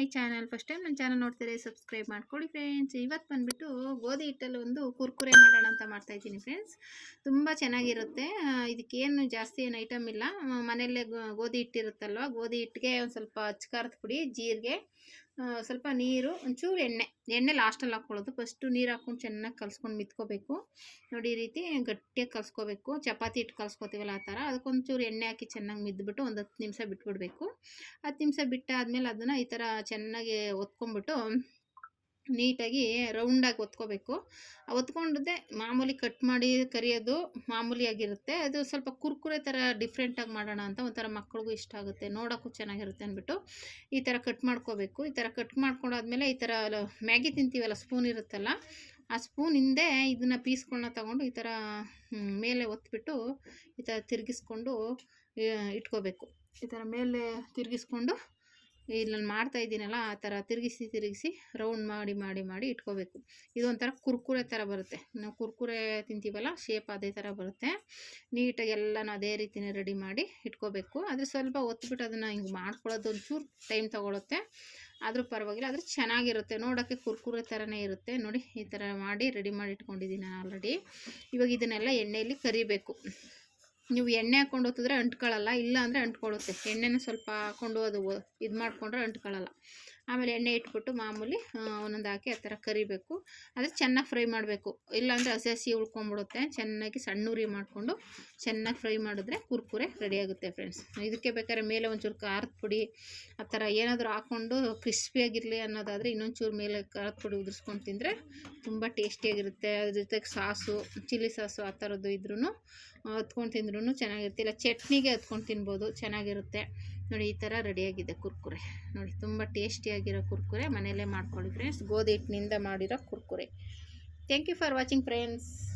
my channel. First time ನನ್ನ channel ನೋಡ್ತಾರೆ subscribe ಮಾಡ್ಕೊಳ್ಳಿ ಫ್ರೆಂಡ್ಸ್ ಇವತ್ತು ಬಂದುಬಿಟ್ಟು ಗೋಧಿ ಹಿಟ್ಟಲ್ಲಿ ಒಂದು ಕುರ್ಕುರೆ ಮಾಡೋಣ ಅಂತ ಮಾಡ್ತಾ ಇದ್ದೀನಿ ಫ್ರೆಂಡ್ಸ್ ತುಂಬ ಚೆನ್ನಾಗಿರುತ್ತೆ. ಇದಕ್ಕೇನು ಜಾಸ್ತಿ ಏನು ಐಟಮ್ ಇಲ್ಲ. ಮನೆಯಲ್ಲೇ ಗೋಧಿ ಹಿಟ್ಟಿರುತ್ತಲ್ವ ಗೋಧಿ ಹಿಟ್ಟಿಗೆ ಒಂದು ಸ್ವಲ್ಪ ಅಚ್ಕಾರದ ಪುಡಿ, ಜೀರಿಗೆ ಸ್ವಲ್ಪ ನೀರು, ಒಂಚೂರು ಎಣ್ಣೆ. ಎಣ್ಣೆ ಲಾಸ್ಟಲ್ಲಿ ಹಾಕ್ಕೊಳ್ಳೋದು ಫಸ್ಟು ನೀರು ಹಾಕ್ಕೊಂಡು ಚೆನ್ನಾಗಿ ಕಲ್ಸ್ಕೊಂಡು ಮಿತ್ಕೋಬೇಕು. ನೋಡಿ ರೀತಿ ಗಟ್ಟಿಯಾಗಿ ಕಲ್ಸ್ಕೋಬೇಕು. ಚಪಾತಿ ಹಿಟ್ಟು ಕಲ್ಸ್ಕೊತೀವಲ್ಲ ಆ ಥರ. ಅದಕ್ಕೊಂಚೂರು ಎಣ್ಣೆ ಹಾಕಿ ಚೆನ್ನಾಗಿ ಮಿದ್ದುಬಿಟ್ಟು ಒಂದು ಹತ್ತು ನಿಮಿಷ ಬಿಟ್ಬಿಡಬೇಕು. ಹತ್ತು ನಿಮಿಷ ಬಿಟ್ಟಾದಮೇಲೆ ಅದನ್ನು ಈ ಥರ ಚೆನ್ನಾಗಿ ಒತ್ಕೊಂಡ್ಬಿಟ್ಟು ನೀಟಾಗಿ ರೌಂಡಾಗಿ ಒತ್ಕೋಬೇಕು. ಒತ್ಕೊಂಡದೆ ಮಾಮೂಲಿ ಕಟ್ ಮಾಡಿ ಕರಿಯೋದು ಮಾಮೂಲಿಯಾಗಿರುತ್ತೆ ಅದು ಸ್ವಲ್ಪ ಕುರ್ಕುರೆ ಥರ ಡಿಫ್ರೆಂಟಾಗಿ ಮಾಡೋಣ ಅಂತ ಒಂಥರ ಮಕ್ಳಿಗೂ ಇಷ್ಟ ಆಗುತ್ತೆ. ನೋಡೋಕ್ಕೂ ಚೆನ್ನಾಗಿರುತ್ತೆ ಅಂದ್ಬಿಟ್ಟು ಈ ಥರ ಕಟ್ ಮಾಡ್ಕೋಬೇಕು. ಈ ಥರ ಕಟ್ ಮಾಡ್ಕೊಂಡಾದ್ಮೇಲೆ ಈ ಥರ ಮ್ಯಾಗಿ ತಿಂತೀವಲ್ಲ, ಸ್ಪೂನ್ ಇರುತ್ತಲ್ಲ, ಆ ಸ್ಪೂನ್ ಹಿಂದೆ ಇದನ್ನು ಪೀಸ್ಗಳನ್ನ ತಗೊಂಡು ಈ ಥರ ಮೇಲೆ ಒತ್ಬಿಟ್ಟು ಈ ಥರ ತಿರುಗಿಸ್ಕೊಂಡು ಇಟ್ಕೋಬೇಕು. ಈ ಥರ ಮೇಲೆ ತಿರುಗಿಸ್ಕೊಂಡು ಇಲ್ಲಿ ನಾನು ಮಾಡ್ತಾ ಇದ್ದೀನಲ್ಲ, ಆ ಥರ ತಿರುಗಿಸಿ ತಿರುಗಿಸಿ ರೌಂಡ್ ಮಾಡಿ ಮಾಡಿ ಮಾಡಿ ಇಟ್ಕೋಬೇಕು. ಇದೊಂಥರ ಕುರ್ಕುರೆ ಥರ ಬರುತ್ತೆ. ನಾವು ಕುರ್ಕುರೆ ತಿಂತೀವಲ್ಲ ಶೇಪ್ ಅದೇ ಥರ ಬರುತ್ತೆ. ನೀಟಾಗಿ ಎಲ್ಲನೂ ಅದೇ ರೀತಿನೇ ರೆಡಿ ಮಾಡಿ ಇಟ್ಕೋಬೇಕು. ಆದರೆ ಸ್ವಲ್ಪ ಒತ್ಬಿಟ್ಟು ಅದನ್ನು ಹಿಂಗೆ ಮಾಡ್ಕೊಳ್ಳೋದು ಒಂಚೂರು ಟೈಮ್ ತೊಗೊಳುತ್ತೆ. ಆದರೂ ಪರವಾಗಿಲ್ಲ, ಆದರೆ ಚೆನ್ನಾಗಿರುತ್ತೆ. ನೋಡೋಕ್ಕೆ ಕುರ್ಕುರೆ ಥರನೇ ಇರುತ್ತೆ. ನೋಡಿ ಈ ಥರ ಮಾಡಿ ರೆಡಿ ಮಾಡಿ ಇಟ್ಕೊಂಡಿದ್ದೀನಿ ನಾನು ಆಲ್ರೆಡಿ ಇವಾಗ ಇದನ್ನೆಲ್ಲ ಎಣ್ಣೆಯಲ್ಲಿ ಕರಿಬೇಕು. ನೀವು ಎಣ್ಣೆ ಹಾಕ್ಕೊಂಡು ಹೋಗ್ತಿದ್ರೆ ಅಂಟ್ಕೊಳ್ಳಲ್ಲ, ಇಲ್ಲ ಅಂದರೆ ಅಂಟ್ಕೊಳ್ಳುತ್ತೆ ಎಣ್ಣೆನ ಸ್ವಲ್ಪ ಹಾಕ್ಕೊಂಡು ಅದು ಇದು ಮಾಡಿಕೊಂಡ್ರೆ ಅಂಟ್ಕೊಳ್ಳಲ್ಲ. ಆಮೇಲೆ ಎಣ್ಣೆ ಇಟ್ಬಿಟ್ಟು ಮಾಮೂಲಿ ಒಂದೊಂದು ಹಾಕಿ ಆ ಥರ ಕರಿಬೇಕು. ಆದರೆ ಚೆನ್ನಾಗಿ ಫ್ರೈ ಮಾಡಬೇಕು. ಇಲ್ಲಾಂದರೆ ಹಸಿ ಹಸಿ ಉಳ್ಕೊಂಬಿಡುತ್ತೆ ಚೆನ್ನಾಗಿ ಸಣ್ಣ ಉರಿ ಮಾಡಿಕೊಂಡು ಚೆನ್ನಾಗಿ ಫ್ರೈ ಮಾಡಿದ್ರೆ ಕುರ್ಕುರೆ ರೆಡಿ ಆಗುತ್ತೆ ಫ್ರೆಂಡ್ಸ್ ಇದಕ್ಕೆ ಬೇಕಾದ್ರೆ ಮೇಲೆ ಒಂಚೂರು ಖಾರದ ಪುಡಿ, ಆ ಥರ ಏನಾದರೂ ಹಾಕ್ಕೊಂಡು ಕ್ರಿಸ್ಪಿಯಾಗಿರಲಿ ಅನ್ನೋದಾದರೆ ಇನ್ನೊಂಚೂರು ಮೇಲೆ ಖಾರದ ಪುಡಿ ಉದುರಿಸ್ಕೊಂಡು ತಿಂದರೆ ತುಂಬ ಟೇಸ್ಟಿಯಾಗಿರುತ್ತೆ ಅದ್ರ ಜೊತೆಗೆ ಸಾಸು, ಚಿಲ್ಲಿ ಸಾಸು ಆ ಥರದ್ದು ಇದ್ರೂ ಹತ್ಕೊಂಡು ತಿಂದ್ರೂ ಚೆನ್ನಾಗಿರುತ್ತೆ. ಇಲ್ಲ, ಚಟ್ನಿಗೆ ಹತ್ಕೊಂಡು ತಿನ್ಬೋದು, ಚೆನ್ನಾಗಿರುತ್ತೆ. ನೋಡಿ, ಈ ಥರ ರೆಡಿಯಾಗಿದೆ ಕುರ್ಕುರೆ. ನೋಡಿ, ತುಂಬ ಟೇಸ್ಟಿಯಾಗಿರೋ ಕುರ್ಕುರೆ ಮನೆಯಲ್ಲೇ ಮಾಡ್ಕೊಳ್ಳಿ ಫ್ರೆಂಡ್ಸ್ ಗೋಧಿ ಹಿಟ್ಟಿನಿಂದ ಮಾಡಿರೋ Kurkure. Thank you for watching friends